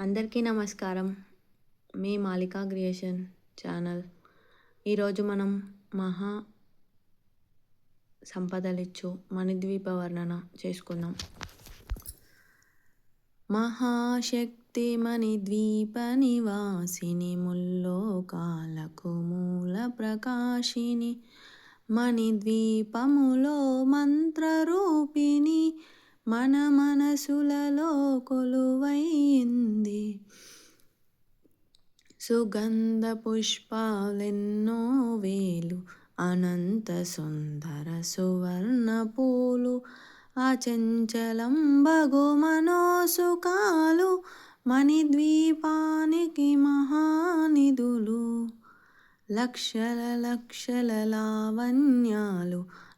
అందరికీ నమస్కారం. మీ మాలికా క్రియేషన్ ఛానల్. ఈరోజు మనం మహా సంపదలిచ్చు మణిద్వీప వర్ణన చేసుకుందాం. మహాశక్తి మణిద్వీప నివాసిని ముల్లోకాలకు మూల ప్రకాశిని మణిద్వీపములో మంత్రరూపిణి మన మనసులలో కొలువైంది. సుగంధ పుష్పాలెన్నో వేలు అనంత సుందర సువర్ణ పూలు అచంచలం బగు మనోసుకాలు మణిద్వీపానికి మహానిధులు లక్షల లక్షల లావణ్యాలు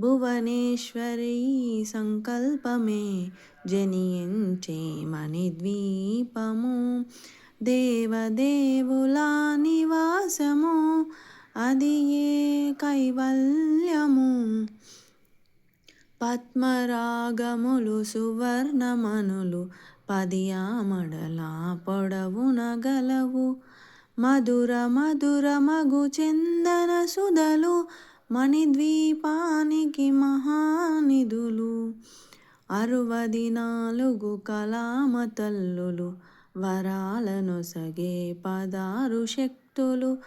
భువనేశ్వరి సంకల్పమే జనించే మణిద్వీపము. దేవదేవుల నివాసము అది ఏ కైవల్యము? పద్మరాగములు సువర్ణమనులు పదియామడల పొడవున గలవు. మధుర మధుర మగు చందన సుధలు మణిద్వీపానికి మహానిధులు. అరువది నాలుగు కళామతల్లులు వరాలను సగే పదారు శక్తులు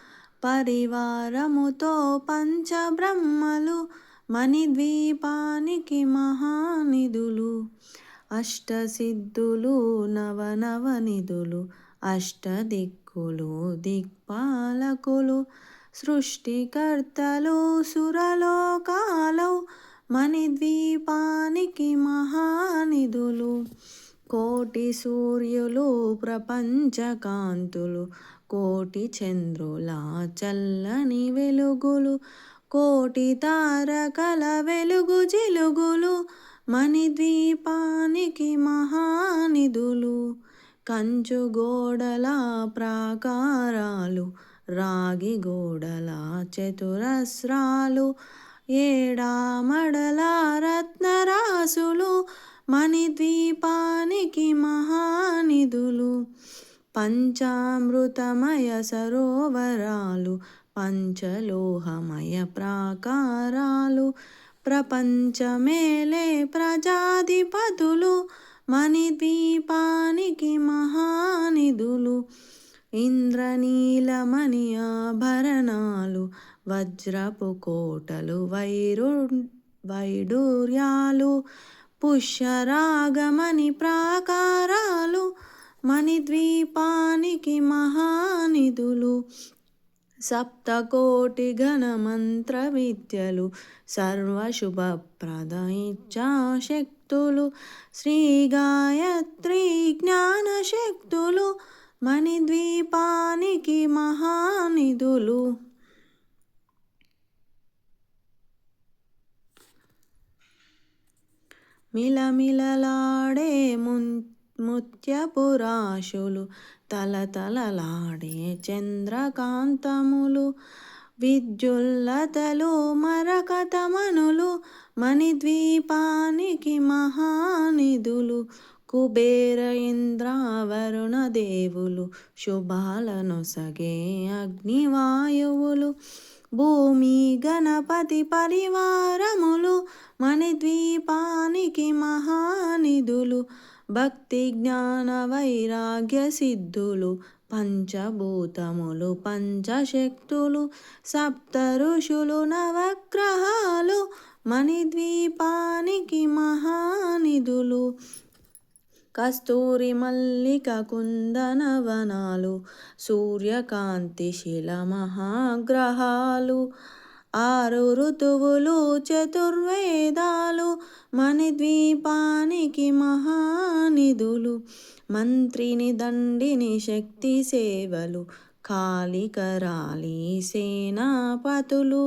పరివారముతో పంచబ్రహ్మలు మణిద్వీపానికి మహానిధులు. అష్టసిద్ధులు నవనవనిధులు అష్టదిక్కులు దిక్పాలకులు సృష్టికర్తలు సురలోకాలు మణిద్వీపానికి మహానిధులు. కోటి సూర్యులు ప్రపంచకాంతులు. కోటి చంద్రుల చల్లని వెలుగులు. కోటి తారకల వెలుగు జిలుగులు. మణిద్వీపానికి మహానిధులు. కంచు గోడల ప్రాకారాలు. రాగి గోడల చతురస్రాలు ఏడామడల రత్నరాసులు మణిద్వీపానికి మహానిధులు పంచామృతమయ సరోవరాలు పంచలోహమయ ప్రాకారాలు ప్రపంచమేలే ప్రజాధిపతులు మణిద్వీపానికి మహానిధులు ఇంద్రనీలమణి ఆభరణాలు వజ్రపు కోటలు వైరు వైడూర్యాలు పుష్యరాగమణి ప్రాకారాలు మణిద్వీపానికి మహానిధులు సప్తకోటి ఘనమంత్ర విద్యలు సర్వశుభప్రద ఇచ్ఛాశక్తులు శ్రీ గాయత్రి జ్ఞానశక్తులు మణిద్వీపానికి మహానిధులు. మిలమిలలాడే మున్ ముత్యపురాశులు తలతలలాడే చంద్రకాంతములు విద్యుల్లతలు మరకతమనులు మణిద్వీపానికి మహానిధులు. కుబేర ఇంద్రావరుణ దేవులు శుభాలను సగే అగ్నివాయువులు భూమి గణపతి పరివారములు మణిద్వీపానికి మహానిధులు భక్తి జ్ఞాన వైరాగ్య సిద్ధులు పంచభూతములు పంచశక్తులు సప్త ఋషులు నవగ్రహాలు మణిద్వీపానికి మహానిధులు కస్తూరి మల్లిక కుందనవనాలు సూర్యకాంతి శిల మహాగ్రహాలు ఆరు ఋతువులు చతుర్వేదాలు మణిద్వీపానికి మహానిధులు మంత్రిని దండిని శక్తి సేవలు కాళికరాలి సేనాపతులు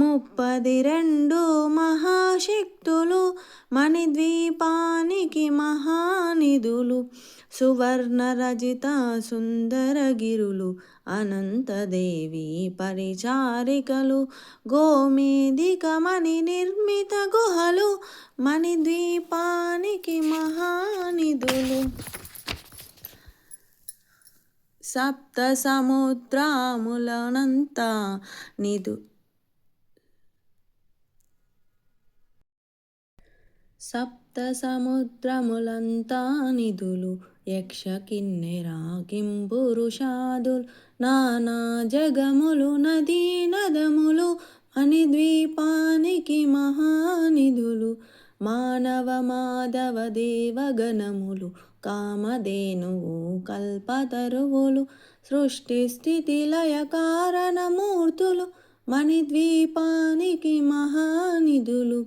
ముప్పది రెండు మహాశక్తులు మణిద్వీపానికి మహానిధులు సువర్ణ రజిత సుందరగిరులు అనంతదేవి పరిచారికలు గోమేదిక మణి నిర్మిత గుహలు మణిద్వీపానికి మహానిధులు. సప్త సముద్రములనంత నిధు సప్త సముద్రములంతా నిధులు యక్ష కిన్నెరాకింపురుషాదులు నానా జగములు నదీ నదములు మణిద్వీపానికి మహానిధులు మానవ మాధవ దేవగణములు కామధేనువు కల్పతరువులు సృష్టి స్థితి లయ కారణమూర్తులు మణిద్వీపానికి మహానిధులు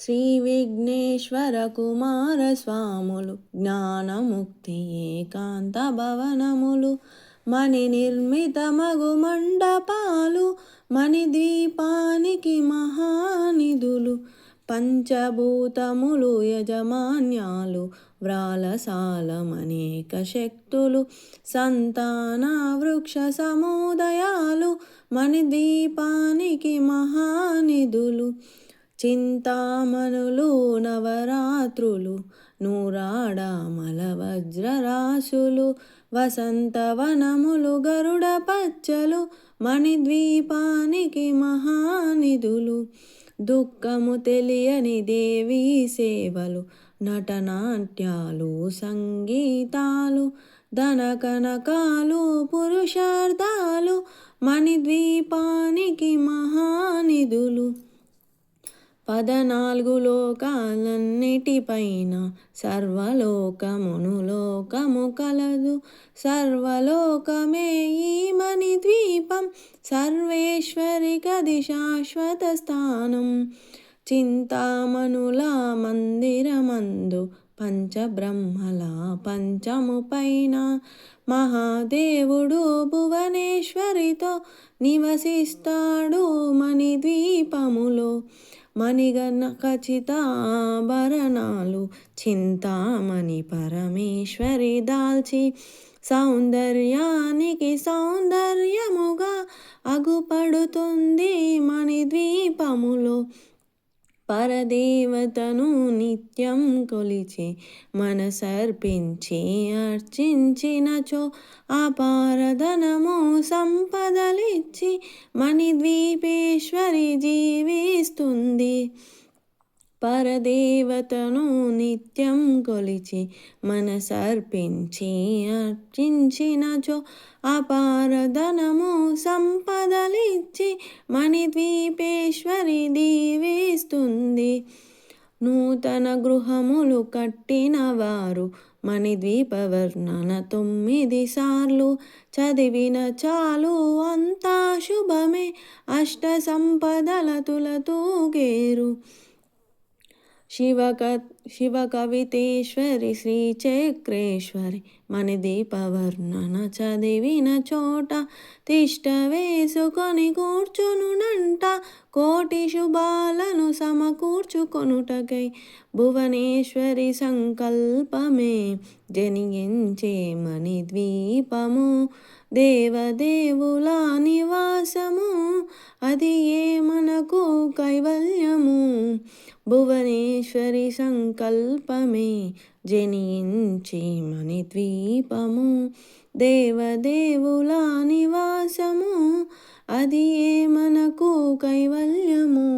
శ్రీ విఘ్నేశ్వర కుమార స్వాములు జ్ఞానముక్తి ఏకాంత భవనములు మణి నిర్మిత మగు మండపాలు మణి ద్వీపానికి మహానిధులు పంచభూతములు యజమాన్యాలు వ్రాలసాలమనేక శక్తులు సంతాన వృక్ష సముదయాలు మణిద్వీపానికి మహానిధులు చింతామణులు నవరాత్రులు నూరాడామల వజ్రరాశులు వసంతవనములు గరుడ పచ్చలు మణిద్వీపానికి మహానిధులు. దుఃఖము తెలియని దేవీ సేవలు నటనాట్యాలు సంగీతాలు ధనకనకాలు పురుషార్థాలు మణిద్వీపానికి మహానిధులు. పదనాలుగు లోకాలన్నిటిపైన సర్వలోకమును లోకము కలదు. సర్వలోకమే ఈ మణి ద్వీపం సర్వేశ్వరిక దిశాశ్వత స్థానం. చింతామణుల మందిరమందు పంచబ్రహ్మల పంచము పైన మహాదేవుడు భువనేశ్వరితో నివసిస్తాడు మణిద్వీపములో. మణిగణ ఖచ్చితాభరణాలు చింతామణి పరమేశ్వరి దాల్చి సౌందర్యానికి సౌందర్యముగా అగుపడుతుంది. పరదేవతను నిత్యం కొలిచి మనసర్పించి అర్చించినచో అపారధనము సంపదలిచ్చి మణిద్వీపేశ్వరి జీవిస్తుంది. పరదేవతను నిత్యం కొలిచి మనసర్పించి అర్చించినచో అపారధనము సంపదలిచ్చి మణిద్వీపేశ్వరి దీవిస్తుంది. నూతన గృహములు కట్టిన వారు మణిద్వీప వర్ణన తొమ్మిది సార్లు చదివిన చాలు అంతా శుభమే. అష్ట సంపదల తులతూగేరు శివక చక్రేశ్వరి శ్రీచక్రేశ్వరి మణిదీపవర్ణన చదివిన చోట తిష్ట వేసుకొని కూర్చునునంట కోటి శుభాలను సమకూర్చుకొనుటకై భువనేశ్వరి సంకల్పమే జనిగించేమని ద్వీపము. దేవదేవుల నివాసము అది ఏ మనకు కైవల్యము? భువనేశ్వరి సంకల్పమే జనించి మణిద్వీపము. దేవదేవుల నివాసము అది ఏ మనకు కైవల్యము?